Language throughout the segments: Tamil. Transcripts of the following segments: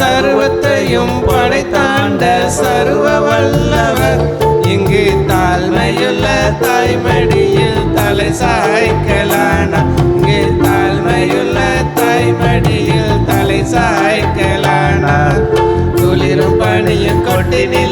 சர்வத்தையும் படைத்தாண்ட சர்வ வல்லவர். இங்கு தாழ்மையுள்ள தாய்மடியில் தலை சாய்க்கலானா. இங்கு தாழ்மையுள்ள தாய்மடியில் தலை சாய்க்கலானா. குளிரும் பணியும் கொட்டினில்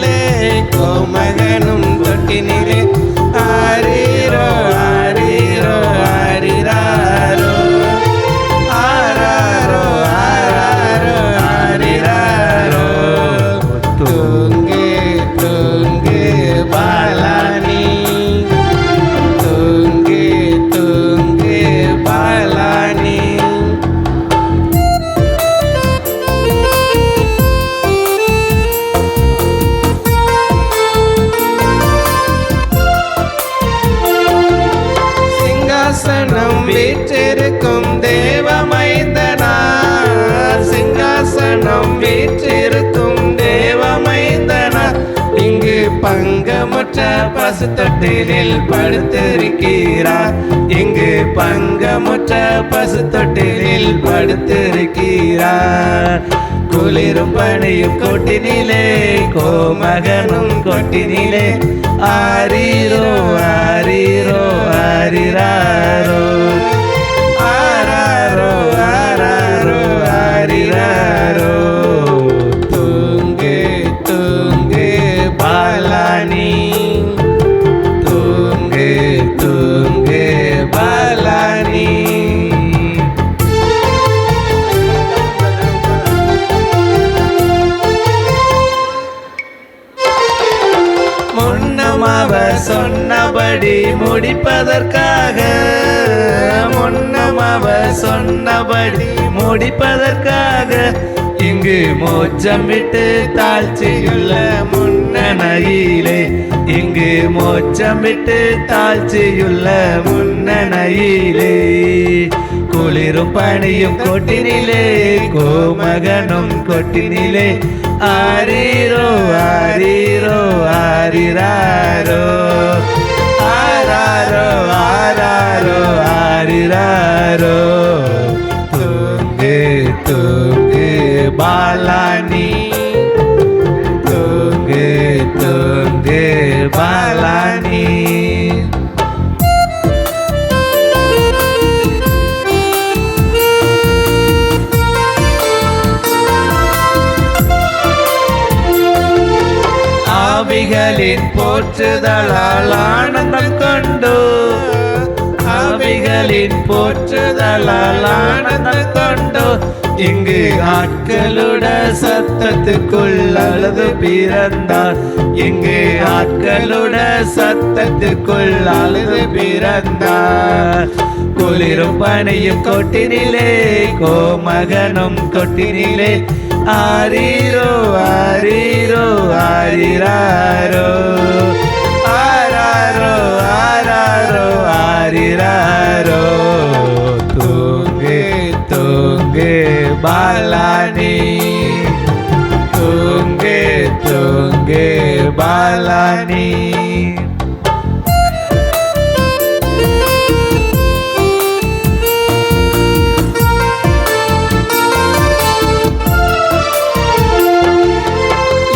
பங்கமுற்ற பசுத்தொட்டிலில் படுத்திருக்கிறார். இங்கு பங்கமுற்ற பசுத்தொட்டிலில் படுத்திருக்கிறார். குளிரும் பணியும் கொட்டினிலே கோமகனும் கொட்டினிலே. ஆரீரோ ஆரீரோ. முன்னம் அவர் சொன்னபடி முடிப்பதற்காக. முன்னம் அவர் சொன்னபடி முடிப்பதற்காக. இங்கு மோச்சம் விட்டு தாழ்ச்சியுள்ள முன்னணையிலே இங்கு மோச்சம் விட்டு தாழ்ச்சியுள்ள முன்னணையிலே. குளிரும் பணியும் கொட்டினிலே கோமகனும் கொட்டினிலே ஆரீரோ balani. தூங்கு தூங்கு balani. ஆவிகளின் போற்றுதலால் ஆனந்தம் கொண்டு. ஆவிகளின் போற்றுதலால் ஆனந்தம் கொண்டு. இங்கு ஆட்களுட சத்தத்துக்குள் அழுது பிறந்தார். இங்கு ஆட்களுட சத்தத்துக்குள் அழுது பிறந்தார். குளிரும் பணியும் கொட்டினிலே கோமகனும் கொட்டினிலே ஆரீரோ ஆரீரோ ஆரிராரோ. பாலானி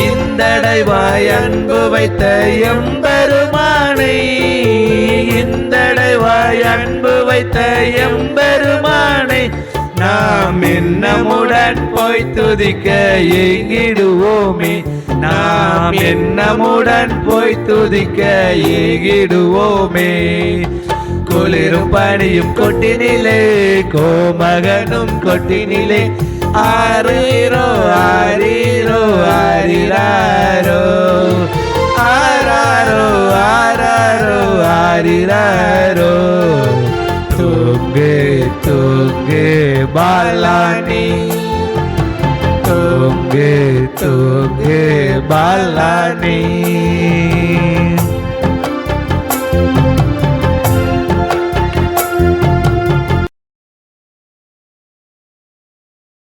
இந்தடைவாய் அன்பு வைத்த எம்பெருமானை. இந்தடைவாய் அன்பு வைத்த எம்பெருமானை நாம் என்னமுடன் போய் துதிக்க எங்கிடுவோமே நாம் என்னமுடன் போய் துதிக்க ஏகிடுவோமே. குளிரும் பணியும் கொட்டினிலே கோமகனும் கொட்டினிலே. ஆரீரோ ஆரீரோ ஆரிராரோ. ஆராரோ ஆராரோ ஆரிராரோ. தூங்கு தூங்கு பாலானி. தூங்கு தூங்கு பாலானி